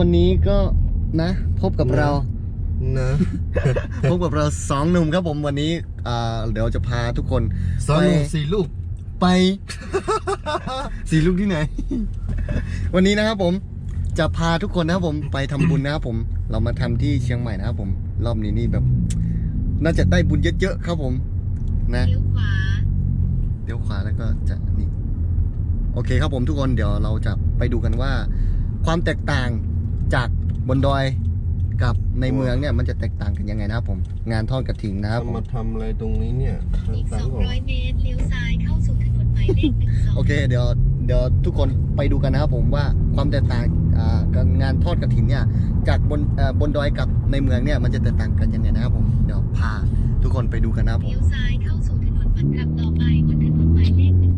วันนี้ก็นะ พบกับเรานะพบกับเราสองหนุ่มครับผมวันนี้อ่าเดี๋ยวจะพาทุกคนสองหนุ่มไปสี่ลูกไป สีลูกที่ไหน วันนี้นะครับผมจะพาทุกคนนะครับผมไปทำบุญนะครับผม เรามาทำที่เชียงใหม่นะครับผม รอบนี้นี่แบบ น่าจะได้บุญเยอะๆครับผม นะเลี้ยวขวาเดี๋ยวขวาแล้วก็จะนี่โอเคครับผมทุกคนเดี๋ยวเราจะไปดูกันว่า ความแตกต่าง จากบนดอยกับในเมืองเนี่ยมันจะแตกต่างกันยังไงนะครับผม งานทอดกระถิ่นนะครับผมามทำอะไรตรงนี้เนี่ยอีกต่างๆบอก200 เมตร เลี้ยวซ้ายเข้าสู่ถนนหมายเลขหนึ่งสองโอเคเดี๋ยวเดี๋ยวทุกคนไปดูกันนะครับผมว่าความแตกต่างอ่ากับงานทอดกระถินเนี่ยจากบนเอ่อบนดอยกับในเมืองเนี่ยมันจะแตกต่างกันยังไงนะครับผมเดี๋ยวพาทุกคนไปดูกันนะครับผม เลี้ยวซ้ายเข้าสู่ถนนบัตรขับต่อไปบนถนนหมายเลขหนึ่ง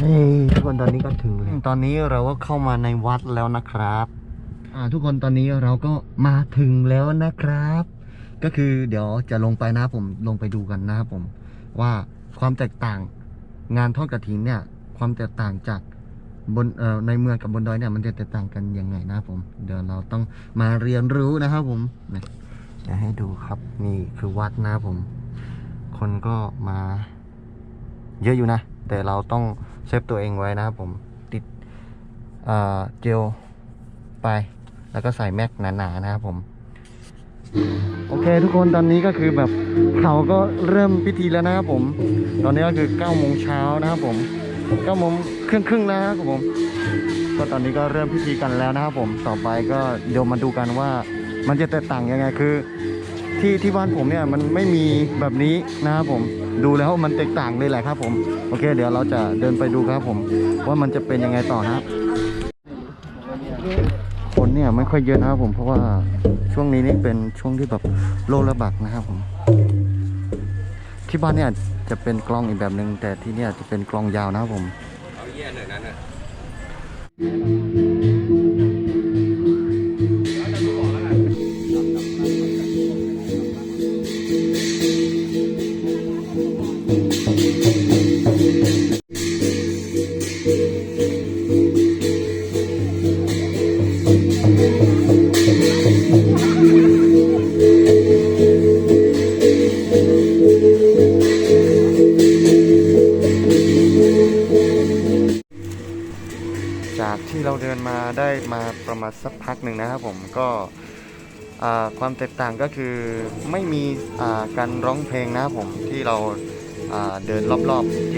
ทุก คนตอนนี้ก็ถึงแล้วตอนนี้เราก็เข้ามาในวัดแล้วนะครับ อ่า ทุกคนตอนนี้เราก็มาถึงแล้วนะครับ ก็คือเดี๋ยวจะลงไปนะครับผมลงไปดูกันนะครับผม ว่าความแตกต่างงานทอดกระถินเนี่ย ความแตกต่างจากบนเอ่อในเมืองกับบนดอยเนี่ยมันจะแตกต่างกันยังไงนะครับผม เดี๋ยวเราต้องมาเรียนรู้นะครับผมเนี่ยจะให้ดูครับนี่คือวัดนะครับผม คนก็มา เยอะอยู่นะ แต่เราต้องเซฟตัวเองไว้นะครับผมติดเอ่อเจลไป แล้วก็ใส่แม็กหนาๆนะครับผม โอเคทุกคนตอนนี้ก็คือแบบเขาก็เริ่มพิธีแล้วนะครับผม ตอนนี้ก็คือ9โมงเช้านะครับผม9โมงครึ่งครึ่งๆแล้วนะครับผม ก็ตอนนี้ก็เริ่มพิธีกันแล้วนะครับผมต่อไปก็เดี๋ยวมาดูกันว่ามันจะแตกต่างยังไงคือ ที่ที่บ้านผมเนี่ยมันไม่มีแบบนี้นะครับผมดูแล้วมันแตกต่างเลยแหละครับผมโอเค เดี๋ยวเราจะเดินไปดูครับผมว่ามันจะเป็นยังไงต่อนะครับคนเนี่ยไม่ค่อยเยอะนะครับผมเพราะว่าช่วงนี้นี่เป็นช่วงที่แบบโรคระบาดนะครับผม ที่บ้านเนี่ยจะเป็นกล้องอีกแบบหนึ่งแต่ที่เนี่ยจะเป็นกล้องยาวนะครับผม จากที่เราเดินมาได้มาประมาณสักพักหนึ่งนะครับผมก็ความแตกต่างก็คือไม่มีการร้องเพลงนะครับผมที่เราเดินรอบๆเจ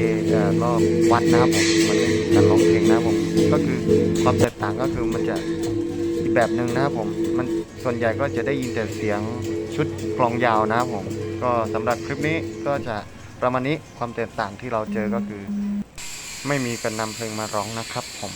รอบวัดนะครับผมมันไม่มีการร้องเพลงนะครับผมก็คือความแตกต่างก็คือมันจะอีกแบบหนึ่งนะครับผมมันส่วนใหญ่ก็จะได้ยินแต่เสียงชุดกลองยาวนะครับผมก็สำหรับคลิปนี้ก็จะประมาณนี้ความแตกต่างที่เราเจอก็คือ ไม่มีการนำเพลงมาร้องนะครับผม